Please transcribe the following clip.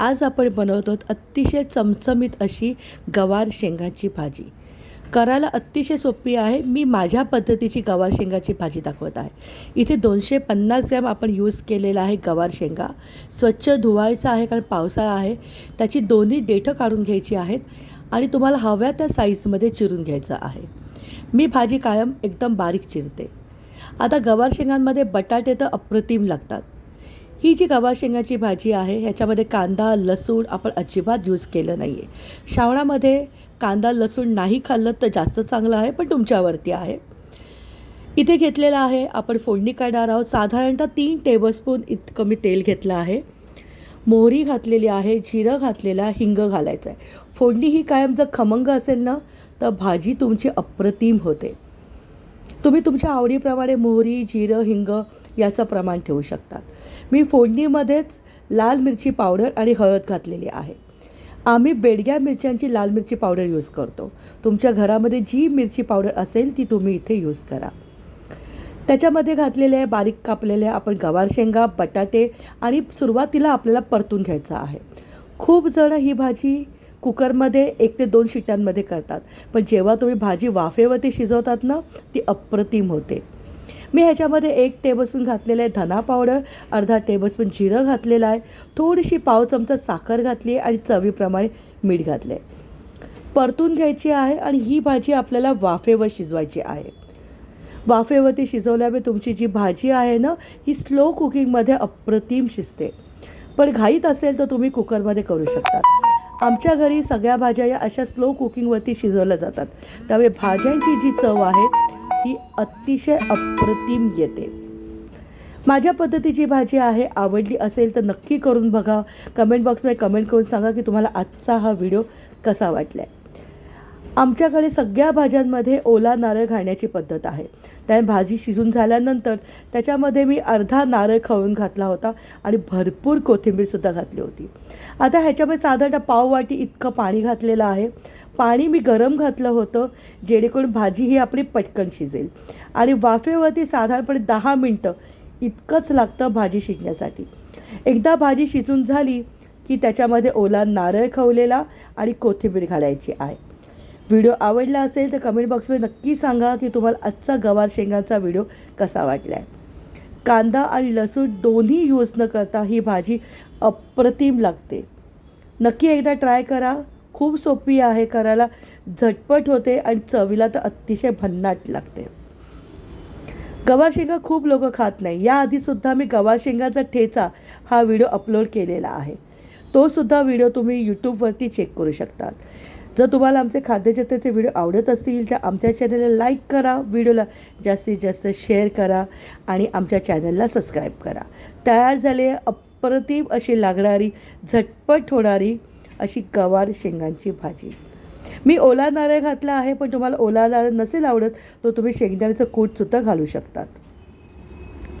आज आपण बनवतो अतिशय चमचमीत अशी गवार शेंगाची भाजी. करायला अतिशय सोपी आहे. मी माझ्या पद्धतीची गवार शेंगाची भाजी दाखवत आहे. इथे दोनशे पन्नास ग्रॅम आपण यूज केलेला आहे गवार शेंगा. स्वच्छ धुवायचा आहे कारण पावसाळा आहे. त्याची दोन्ही देठं काढून घ्यायची आहेत आणि तुम्हाला हव्या त्या साईजमध्ये चिरून घ्यायचं आहे. मी भाजी कायम एकदम बारीक चिरते. आता गवार शेंगांमध्ये बटाटे तर अप्रतिम लागतात. ही जी गवा शेंगाची भाजी आहे ह्याच्यामध्ये कांदा लसूण आपण अजिबात यूज केलं नाही आहे श्रावणामध्ये कांदा लसूण नाही खाल्लं तर जास्त चांगलं आहे पण तुमच्यावरती आहे. इथे घेतलेलं आहे आपण फोडणी काढणार आहोत. साधारणतः तीन टेबलस्पून इतकं मी तेल घेतलं आहे. मोहरी घातलेली आहे जिरं घातलेलं आहे हिंग घालायचं आहे. फोडणी ही कायम जर खमंग असेल ना तर भाजी तुमची अप्रतिम होते. तुम्ही तुमच्या आवडीप्रमाणे मोहरी जिरं हिंग याचं प्रमाण ठेवू शकतात. मी फोडणीमध्येच लाल मिरची पावडर आणि हळद घातलेली आहे. आम्ही बेडग्या मिरच्यांची लाल मिरची पावडर यूज करतो. तुमच्या घरामध्ये जी मिरची पावडर असेल ती तुम्ही इथे यूज करा. त्याच्यामध्ये घातलेले आहे बारीक कापलेले आपण गवार शेंगा बटाटे आणि सुरुवातीला आपल्याला परतून घ्यायचं आहे. खूप जण ही भाजी कुकरमध्ये एक ते दोन शिट्यांमध्ये करतात. पण जेव्हा तुम्ही भाजी वाफेवरती शिजवतात ना ती अप्रतिम होते. मी ह्याच्यामध्ये एक टेबलस्पून घातलेलं आहे धना पावडर अर्धा टेबलस्पून जिरं घातलेलं आहे. थोडीशी पाव चमचा साखर घातली आहे आणि चवीप्रमाणे मीठ घातलं आहे परतून घ्यायची आहे आणि ही भाजी आपल्याला वाफेवर शिजवायची आहे. वाफेवरती शिजवल्यामुळे तुमची जी भाजी आहे ना ही स्लो कुकिंगमध्ये अप्रतिम शिजते. पण घाईत असेल तर तुम्ही कुकरमध्ये करू शकता आमच्या घरी सगळ्या भाज्या या अशा स्लो कुकिंगवरती शिजवल्या जातात. त्यामुळे भाज्यांची जी चव आहे ही अतिशय अप्रतिम येते. माझ्या पद्धतीची भाजी आहे आवडली असेल तर नक्की करून बघा. कमेंट बॉक्समध्ये कमेंट करून सांगा की तुम्हाला आजचा हा व्हिडिओ कसा वाटला आहे आमच्याकडे सगळ्या भाज्यांमध्ये ओला नारळ घालण्याची पद्धत आहे. त्यामुळे भाजी शिजून झाल्यानंतर त्याच्यामध्ये मी अर्धा नारळ खवळून घातला होता आणि भरपूर कोथिंबीरसुद्धा घातली होती. आता ह्याच्यामध्ये साधारणतः पाववाटी इतकं पाणी घातलेलं आहे. पाणी मी गरम घातलं होतं जेणेकरून भाजी ही आपली पटकन शिजेल. आणि वाफेवरती साधारणपणे दहा मिनटं इतकंच लागतं भाजी शिजण्यासाठी. एकदा भाजी शिजून झाली की त्याच्यामध्ये ओला नारळ खवलेला आणि कोथिंबीर घालायची आहे. व्हिडिओ आवडला असेल तर कमेंट बॉक्समध्ये नक्की सांगा की तुम्हाला आजचा गवार शेंगाचा व्हिडिओ कसा वाटला आहे कांदा आणि लसूण दोन्ही यूज न करता ही भाजी अप्रतिम लागते. नक्की एकदा ट्राय करा. खूप सोपी आहे करायला. झटपट होते आणि चवीला तर अतिशय भन्नाट लागते. गवार शेंगा खूप लोक खात नाही. याआधीसुद्धा मी गवार शेंगाचा ठेचा हा व्हिडिओ अपलोड केलेला आहे. तोसुद्धा व्हिडिओ तुम्ही यूट्यूबवरती चेक करू शकतात. जर तुम्हाला आमचे खाद्यजत्याचे व्हिडिओ आवडत असतील तर आमच्या चॅनलला लाईक करा. व्हिडिओला जास्तीत जास्त शेअर करा आणि आमच्या चॅनलला सबस्क्राईब करा. तयार झाले अप्रतिम अशी लागणारी झटपट होणारी अशी गवार शेंगांची भाजी. मी ओला नारळ घातला आहे पण तुम्हाला ओला नारळ नसेल आवडत तर तुम्ही शेंगदाण्याचं कूटसुद्धा घालू शकतात.